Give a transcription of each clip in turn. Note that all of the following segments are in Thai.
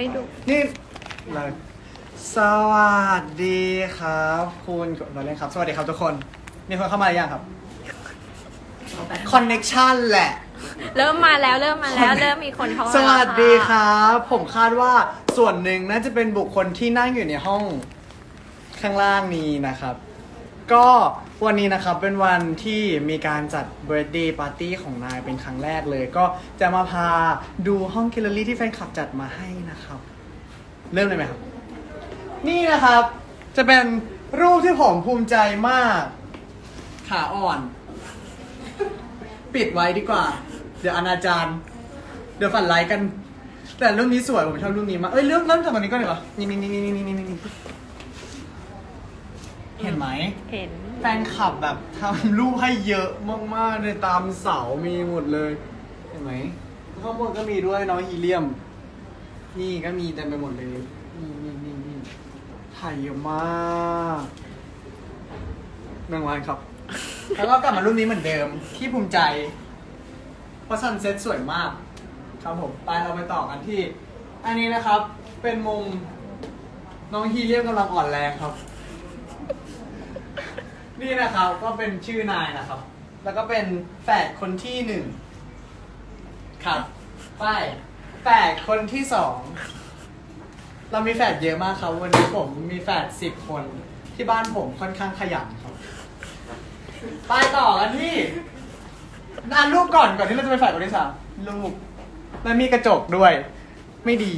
ไม่ดูนี่เลยสวัสดีครับ คุณเราเล่นครับ สวัสดีครับทุกคน มีคนเข้ามาหรือยังครับ คอนเน็กชันแหละ เริ่มมาแล้วเริ่มมาแล้ว เริ่มมีคนเข้ามาสวัสดีแล้วครับ ผมคาดว่าส่วนหนึ่งน่าจะเป็นบุคคลที่นั่งอยู่ในห้องข้างล่างนี้นะครับ ก็วันนี้นะครับเป็นวันที่มีการจัด birthday party ของนายเป็นครั้งแรกเลย ก็จะมาพาดูห้องแกลเลอรี่ที่แฟนคลับจัดมาให้นะครับ เริ่มเลยไหมครับ นี่นะครับ จะเป็นรูปที่ผมภูมิใจมาก ขาอ่อน ปิดไว้ดีกว่า เดี๋ยวอนาจารเดี๋ยวฝันร้ายกัน แต่รูปนี้สวยผมชอบรูปนี้มากเอ้ยเริ่มเริ่มจากตรงนี้ก่อนดีกว่านี่นี่นี่นี่นี่นี่นี่ เห็นไหม เห็น แฟนคลับแบบทำรูปให้เยอะมากๆเลยตามเสามีหมดเลย เห็นไหมข้างบนก็มีด้วยน้องฮีเลียม นี่ก็มีเต็มไปหมดเลย นี่นี่นี่นี่ถ่ายเยอะมากหนึ่งวันครับ แล้วก็กลับมารูปนี้เหมือนเดิม ที่ภูมิใจ เพราะซันเซ็ตสวยมาก ครับผมไปเราไปต่อกันที่ อันนี้นะครับ เป็นมุมน้องฮีเลียมกำลังอ่อนแรงครับ นี่นะครับก็เป็นชื่อนายนะครับ แล้วก็เป็นแฝดคนที่หนึ่งครับป้ายแฝดคนที่สองเรามีแฝดเยอะมากครับ วันนี้ผมมีแฝดสิบคนที่บ้านผมค่อนข้างขยันครับไปต่อกันที่อ่านรูปก่อนก่อนที่เราจะไปแฝดคนที่สามรูปแล้วมีกระจกด้วย ไม่ดี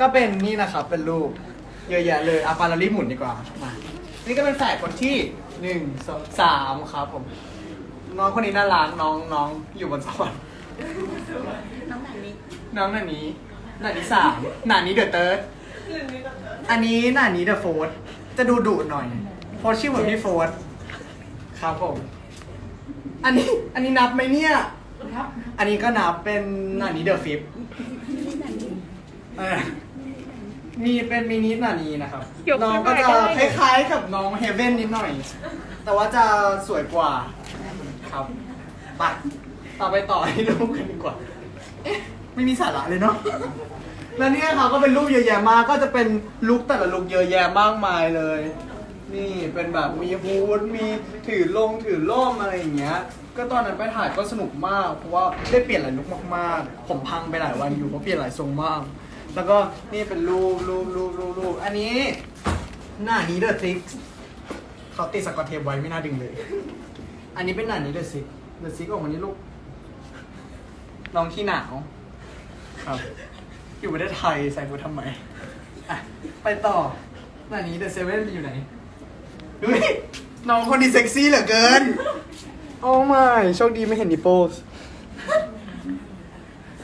ก็เป็นนี่นะครับเป็นรูป เยอะแยะเลยอาปาเรารีบหมุนดีกว่ามา นี่ก็เป็นแฝดคนที่หนึ่งสองสามครับผม น้องคนนี้น่ารักน้องน้องอยู่บนสวรรค์น้องหนันนี้น้องหนานี้หนานี้สามหนานี้เดอะเติร์ดอันนี้หนานี้เดอะโฟร์จะดูดุหน่อยโฟร์ชื่อเหมือนพี่โฟร์ครับผม อันนี้อันนี้นับไหมเนี่ย ครับ อันนี้ก็นับเป็นหนานี้เดอะฟิฟ มีเป็นมินิหนานี้นะครับ ยกน้องขึ้ก็นจะมาได้คล้ายๆกับน้องเฮเว่นนิดหน่อย แต่ว่าจะสวยกว่าครับไปต่อไปต่อให้ดูกันดีกว่าเอ๊ะไม่มีสาระเลยเนาะแล้วเนี่ยครับก็เป็นรูปเยอะแยะมากก็จะเป็นลุคแต่ละลุคเยอะแยะมากมายเลย นี่เป็นแบบมีฮูดมีถือลงถือล่มอะไรอย่างเงี้ย ก็ตอนนั้นไปถ่ายก็สนุกมาก เพราะว่าได้เปลี่ยนหลายลุคมากๆ ผมพังไปหลายวันอยู่เพราะเปลี่ยนหลายทรงมาก แล้วก็นี่เป็นรูปรูปรูปรูปรูปอันนี้ หน้านี้เดอะซิกเขาติดสกอตเทปไว้ไม่น่าดึงเลย อันนี้เป็นหน้านี้เดอะซิกเดอะซิกออกมานี้ลูกน้องที่หนาวครับ อยู่ประเทศไทยใส่กูทำไมอะไปต่อหน้านี้เดอะเซเว่นอยู่ไหนดูดิน้องคนนี้เซ็กซี่เหลือเกิน โอ้ไม่โชคดีไม่เห็นนิโปส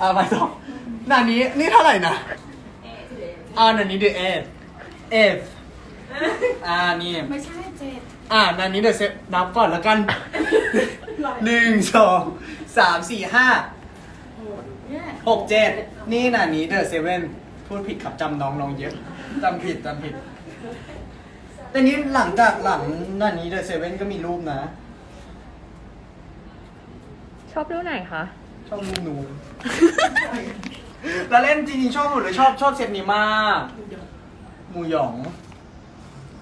อะไปต่อ หน้านี้นี่เท่าไหร่นะอ่าหน้านี้เดอะเอฟเอฟอ่านี่ไม่ใช่เจ็ดอ่านันนี้เดี๋ยวเซฟนับก่อนแล้วกันหนึ่งสองสามสี่ห้าเนี่ยหกเจ็ดนี่นันนี้เดอะเซเว่นพูดผิดขับจำน้องน้องเยอะจำผิดจำผิด แต่นี้หลังจากหลังนันนี้เดอะเซเว่นก็มีรูปนะ ชอบรูปไหนคะ ชอบรูปหนู แล้วเล่นจริงๆชอบหมดเลยชอบชอบเซตนี้มากหมูหยอง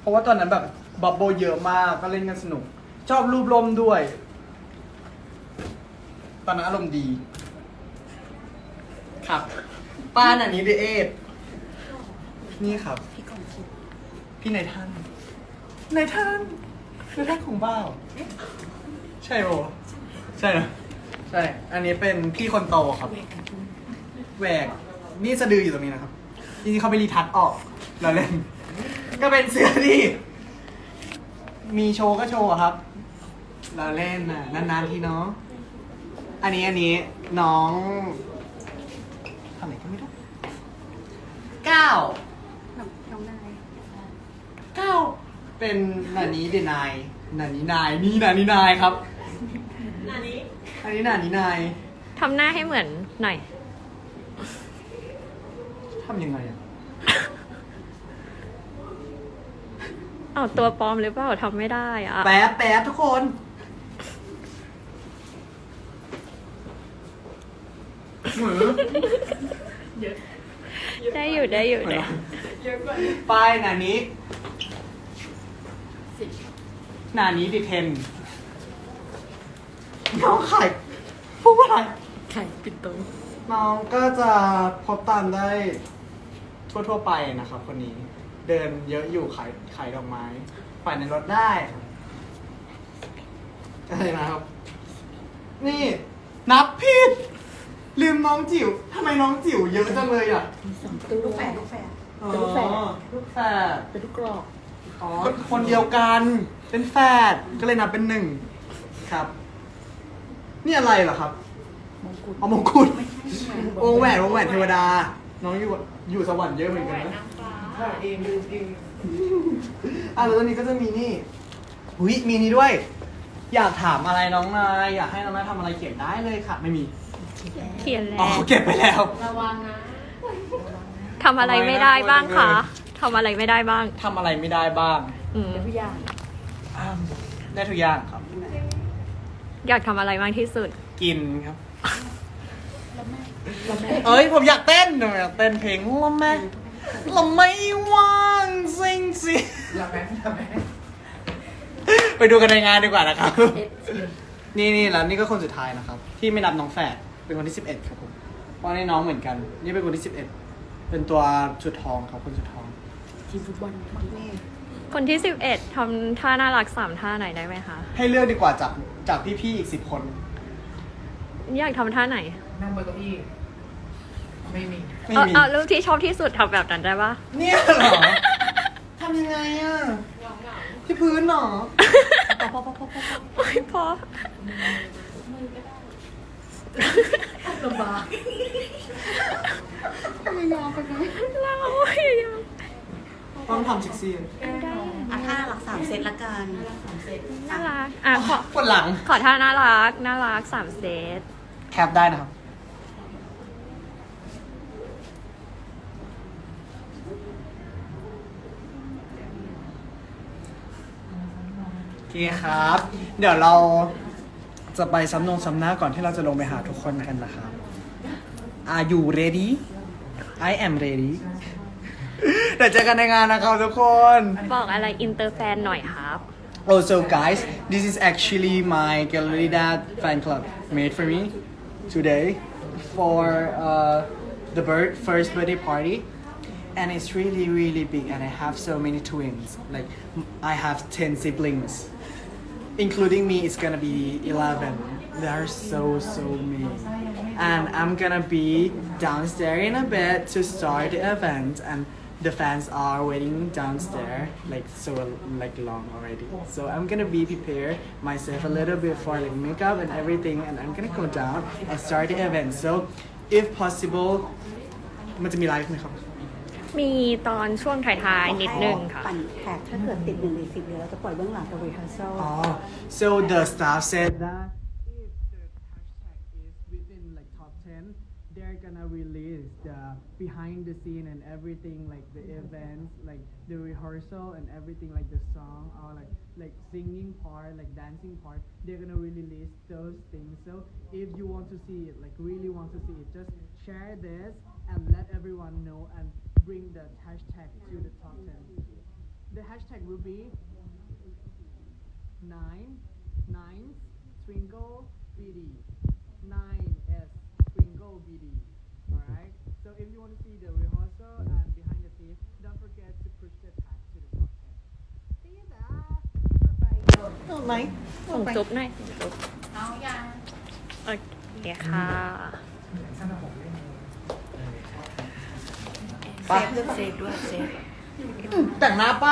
เพราะว่าตอนนั้นแบบบับเบิลเยอะมากก็เล่นกันสนุก ชอบรูปลมด้วย ตอนนั้นอารมณ์ดี ครับ ป้านอันนี้เดเอทนี่ครับ พี่กองคิดพี่นายท่านนายท่านนายท่านของบ้าว ใช่ปะวใช่เหรอใช่ อันนี้เป็นพี่คนโตครับ เวกันทุ่ง แหวกนี่สะดืออยู่ตรงนี้นะครับจริงๆเขาไปรีทัชออกเราเล่น ก็เป็นเสื้อที่ มีโชว์ก็โชว์อะครับ เราเล่นน่ะนานๆทีเนาะอันนี้อันนี้น้องทำอะไรก็ไม่รู้เก้าน้องน้องนายเก้าเป็นนานี้เดนายนานี้นายนี่นานี้นายครับนานี้อันนี้นานี้นาย ทำหน้าให้เหมือนหน่อย ทำยังไงอะเอาตัวปลอมหรือเปล่าทำไม่ได้อะแป๊บแป๊บทุกคนหือได้อยู่อยู่ได้อยู่ได้ไปหนานี้หนานี้ดิเทนน้องไข่พูดว่าอะไร ไข่ปิดโต น้องก็จะพบตามได้ทั่วๆไปนะครับ คนนี้ เดินเยอะอยู่ขายขายดอกไม้ฝ่ายในรถได้ครับอะไรนะครับ นี่ นับผิดลืมน้องจิ๋วทำไมน้องจิ๋วเยอะจังเลยอะสองตัวลูกแฝดลูกแฝด อ๋อเป็นลูกแฝด ลูกแฝดเป็นลูกกรอกอ๋อคนเดียวกันเป็นแฝดก็เลยนับเป็นหนึ่งครับ นี่อะไรเหรอครับ มงกุฎเอามงกุฎวงแหวนวงแหวนเทวดา น้องอยู่อยู่สวรรค์เยอะเหมือนกันนะเองลืมเองอะแล้วตอนนี้ก็จะมีนี่หุยมีนี่ด้วย อยากถามอะไรน้องนายอยากให้น้องนายทำอะไรเขียนได้เลยค่ะ ไม่มีเขียนอ๋อแล้วเก็บไปแล้ว ระวังนะทำอะไรไม่ได้บ้างคะทำอะไรไม่ได้บ้าง ทำอะไรไม่ได้บ้างอืมเป็นทุกอย่างอ่าได้ทุกอย่างครับ อยากทำอะไรมากที่สุด กินครับ เราแม่เอ้ยผมอยากเต้นผมอยากเต้นเพลงละแม่ละไม่ว่างสิงสิละแม่ละแม่ไปดูกันในงานดีกว่านะครับเอสซีนี่นี่แล้วนี่ก็คนสุดท้ายนะครับ ที่ไม่นับน้องแฝดเป็นคนที่สิบเอ็ดครับผมเพราะนี่น้องเหมือนกัน นี่เป็นคนที่สิบเอ็ดเป็นตัวสุดทองครับคนสุดทองทีมฟุตบอลนี่คนที่สิบเอ็ดทำท่าน่ารักสามท่าไหนได้ไหมคะ ให้เลือกดีกว่าจากจากพี่ๆอีกสิบคน อยากทำท่าไหนนั่งบนเก้าอี้ไม่มี ไม่เอามีเอารูปที่ชอบที่สุดทำแบบนั้นได้ปะเนี่ยเหรอทำยังไงอะที่พื้นเหรอโอ๊ยพอลำบากเรายังต้องทำเซ็กซี่อะถ้าหลักสามเซตละกัน น่ารักอะขอ ปวดหลัง ขอท่าน่ารัก น่ารักสามเซต แคปได้นะครับ โอเคครับ เดี๋ยวเราจะไปซ้ำนงซ้ำหน้าก่อนที่เราจะลงไปหาทุกคนกันนะครับ Are you ready I am ready เดี๋ยวเจอกันในงานนะครับทุกคน บอกอะไรอินเตอร์แฟนหน่อยครับ Also, guys, this is actually my Gallery Dad fan club made for me today for uh, the bird first birthday party, and it's really really big. And I have so many twins. Like I have ten siblings, including me. It's gonna be eleven. There are so so many, and I'm gonna be downstairs in a bit to start the event and the fans are waiting downstairs like so like long already so i'm gonna be prepare myself a little bit for like makeup and everything and i'm gonna go down and start the event so if possible มันจะมีไลฟ์ไหมครับ มีตอนช่วงท้ายๆนิดนึงค่ะ ปั่นแท็กถ้าเกิดติดหนึ่งในสิบเดี๋ยวเราจะปล่อยเบื้องหลังกับ rehearsal Oh, so the staff said that if the hashtag is within like top 10, they're gonna release the behind the scene and everything, like the mm-hmm. events, like the rehearsal and everything, like the song or like like singing part, like dancing part. They're gonna release those things. So if you want to see it, like really want to see it, just share this and let everyone know and bring the hashtag to the top 10. The hashtag will be nine nine Twinkle BD nine S Twinkle BD alright so if you want to see the rehearsal and behind the scenes don't forget to push the tag to the top 10 see you there bye bye ไหนส่งจุ๊บหน่อยส่งจุ๊บเอาอย่างโอเคค่ะเซฟด้วยเซฟด้วยเซฟแต่งหน้าป้า